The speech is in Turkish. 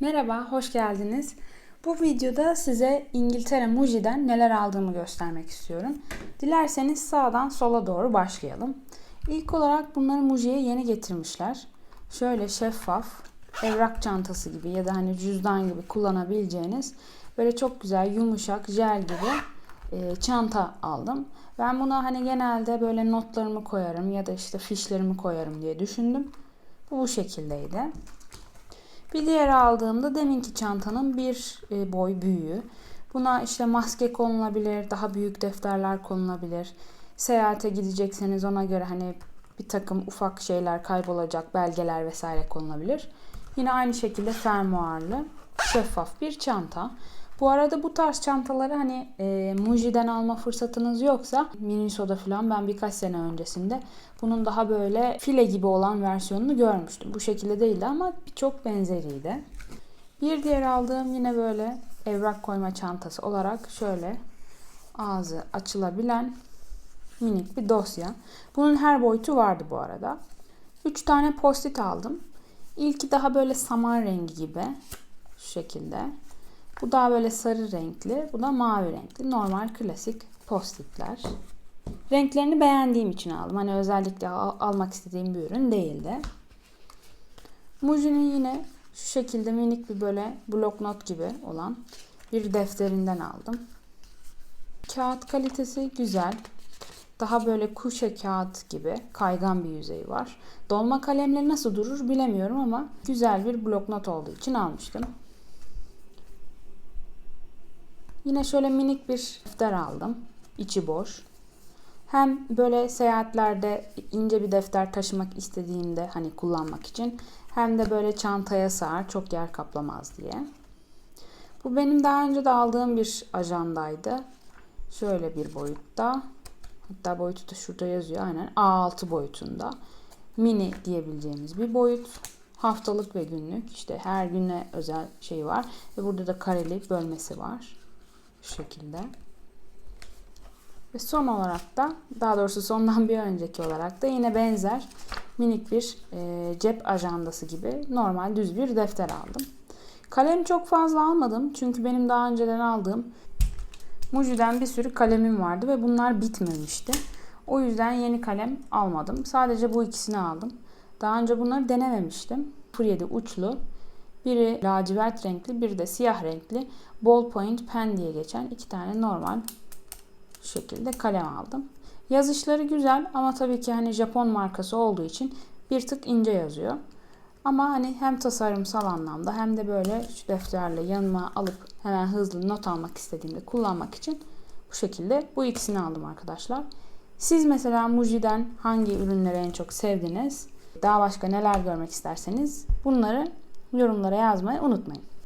Merhaba, hoş geldiniz. Bu videoda size İngiltere Muji'den neler aldığımı göstermek istiyorum. Dilerseniz sağdan sola doğru başlayalım. İlk olarak bunları Muji'ye yeni getirmişler. Şöyle şeffaf, evrak çantası gibi ya da hani cüzdan gibi kullanabileceğiniz böyle çok güzel yumuşak jel gibi e, çanta aldım. Ben buna hani genelde böyle notlarımı koyarım ya da işte fişlerimi koyarım diye düşündüm. Bu bu şekildeydi. Bir diğer aldığımda deminki çantanın bir e, boy büyüğü. Buna işte maske konulabilir, daha büyük defterler konulabilir. Seyahate gidecekseniz ona göre hani bir takım ufak şeyler kaybolacak, belgeler vesaire konulabilir. Yine aynı şekilde fermuarlı, şeffaf bir çanta. Bu arada bu tarz çantaları hani e, Muji'den alma fırsatınız yoksa Miniso'da falan ben birkaç sene öncesinde bunun daha böyle file gibi olan versiyonunu görmüştüm. Bu şekilde değildi ama birçok benzeriydi. Bir diğer aldığım yine böyle evrak koyma çantası olarak şöyle ağzı açılabilen minik bir dosya. Bunun her boyutu vardı bu arada. 3 tane post-it aldım. İlki daha böyle saman rengi gibi şu şekilde. Bu daha böyle sarı renkli. Bu da mavi renkli. Normal klasik postitler. Renklerini beğendiğim için aldım. Hani özellikle al- almak istediğim bir ürün değildi. Muji'nin yine şu şekilde minik bir böyle bloknot gibi olan bir defterinden aldım. Kağıt kalitesi güzel. Daha böyle kuşe kağıt gibi kaygan bir yüzeyi var. Dolma kalemle nasıl durur bilemiyorum ama güzel bir bloknot olduğu için almıştım. Yine şöyle minik bir defter aldım. İçi boş. Hem böyle seyahatlerde ince bir defter taşımak istediğimde hani kullanmak için hem de böyle çantaya sığar çok yer kaplamaz diye. Bu benim daha önce de aldığım bir ajandaydı. Şöyle bir boyutta. Hatta boyutu da şurada yazıyor aynen. A6 boyutunda. Mini diyebileceğimiz bir boyut. Haftalık ve günlük. işte her güne özel şey var. Ve burada da kareli bölmesi var. Şekilde. Ve son olarak da daha doğrusu sondan bir önceki olarak da yine benzer minik bir e, cep ajandası gibi normal düz bir defter aldım. Kalem çok fazla almadım çünkü benim daha önceden aldığım Muji'den bir sürü kalemim vardı ve bunlar bitmemişti. O yüzden yeni kalem almadım. Sadece bu ikisini aldım. Daha önce bunları denememiştim. 07 uçlu. Biri lacivert renkli, biri de siyah renkli. Ballpoint pen diye geçen iki tane normal şekilde kalem aldım. Yazışları güzel ama tabii ki hani Japon markası olduğu için bir tık ince yazıyor. Ama hani hem tasarımsal anlamda hem de böyle şu defterle yanıma alıp hemen hızlı not almak istediğimde kullanmak için bu şekilde bu ikisini aldım arkadaşlar. Siz mesela Muji'den hangi ürünleri en çok sevdiniz? Daha başka neler görmek isterseniz bunları yorumlara yazmayı unutmayın.